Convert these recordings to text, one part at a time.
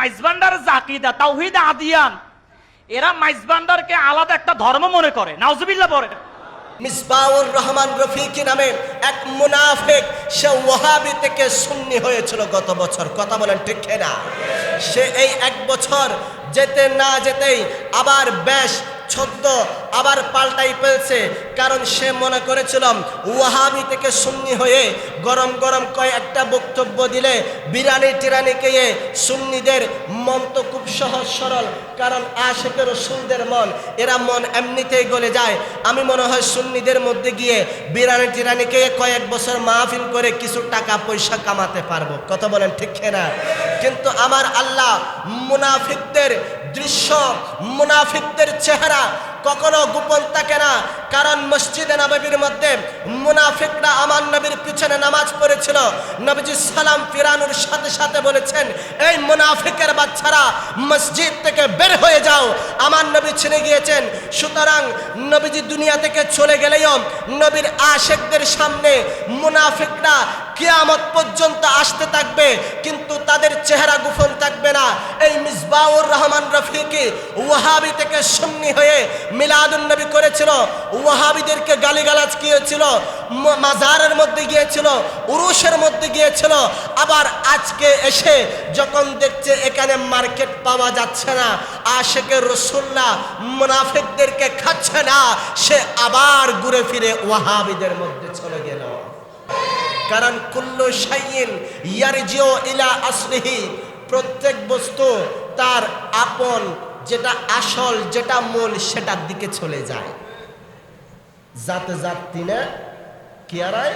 মাইজবান্ডার জাকিদা, তাওহিদ আদিয়ান। এরা মাইজবান্ডারকে আলাদা একটা ধর্ম মনে করে। নাউজুবিল্লাহ পরে মিসবাউর রহমান রফিকি নামে এক মুনাফেক, সে ওয়াহাবি থেকে সুন্নি হয়েছিল গত বছর। কথা বলেন ঠিক না সে এই এক বছর যেতে না যেতেই আবার বেশ ছদ্ম আবার পাল্টাই ফেলছে, কারণ সে মনে করেছিলাম, ওয়াহাবি থেকে সুন্নি হয়ে গরম গরম কয়েকটা বক্তব্য দিলে বিরানি টিরানি সুন্নিদের মন তো খুব সহজ সরল, কারণ আশেকের রসুলদের মন, এরা মন এমনিতেই গলে যায়। আমি মনে হয় সুন্নিদের মধ্যে গিয়ে বিরানি টিরানি কয়েক বছর মাহফিল করে কিছু টাকা পয়সা কামাতে পারব। কথা বলেন ঠিক না কিন্তু আমার আল্লাহ মুনাফিকদের দৃশ্য মুনাফিকদের চেহারা কখনো গোপন থাকে না। কারণ মসজিদে নবীর মধ্যে মুনাফিকরা আমার নবীর পিছনে নামাজ পড়েছিল। নবীজি সালাম ফিরানোর সাথে সাথে বলেছেন, এই মুনাফিকের বাচ্চারা, মসজিদ থেকে বের হয়ে যাও। আমার নবী ছেড়ে গিয়েছেন। সুতরাং নবীজি দুনিয়া থেকে চলে গেলেও নবীর আশেকদের সামনে মুনাফিকরা কিয়ামত পর্যন্ত আসতে থাকবে, কিন্তু তাদের চেহারা গোপন থাকবে না। এই মিসবাউর রহমান রফিকে ওয়াহাবি থেকে সুন্নি হয়ে মিলাদুন নবী করেছিল, ওয়াহাবিদেরকে গালিগালাজ কিয়েছিল মাজারের মধ্যে গিয়েছিল উরুষের মধ্যে গিয়েছিল, আবার আজকে এসে যখন দেখছে এখানে মার্কেট পাওয়া যাচ্ছে না, আশেকে রসুল্লাহ মুনাফিকদেরকে খাচ্ছে না, সে আবার ঘুরে ফিরে ওয়াহাবিদের মধ্যে চলে গেল। কারণ কুল্লু শাইইন ইয়ারজিও ইলা আসলিহি, প্রত্যেক বস্তু তার আপন যেটা আসল, যেটা মূল, সেটার দিকে চলে যায়। জাতে জাত তিনে কি আরাই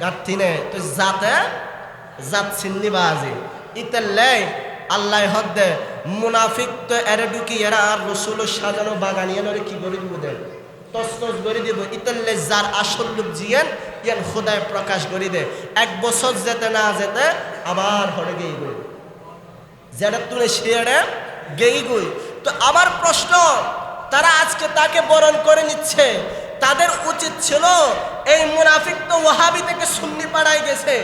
জাত তিনে। তো জাতে জাত চিন্নি বাজি ইতে লেই আল্লাহ হদ্দে মুনাফিক তো এরে ঢুকি, এরা আর রসুল সাজানো বাগানিয়ে নরে কি করে দিব দেন তস্তস করে দিব। ইতাল্লে যার আসল লোক জিয়েন, ইয়ান খোদায় প্রকাশ করে দে। এক বছর যেতে না যেতে আবার হরে গই যেটা তুলে সেড়ে গেই গই তো আমার প্রশ্ন, তারা আজকে তাকে বরণ করে নিচ্ছে। তাদের উচিত ছিল, এই মুনাফিক তো ওয়াহাবি থেকে সুন্নি পাড়ায় গেছে।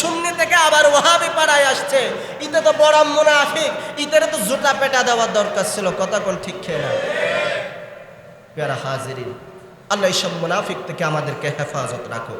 সুন্নি থেকে আবার ওয়াহাবি পাড়ায় আসছে। ইতে তো বড় মুনাফিক, ইতের তো জুতা পেটা দেওয়ার দরকার ছিল। কথা কোন ঠিক খেয়ে না? প্যারা হাজিরিন, আল্লাহ এইসব মুনাফিক থেকে আমাদেরকে হেফাজত রাখো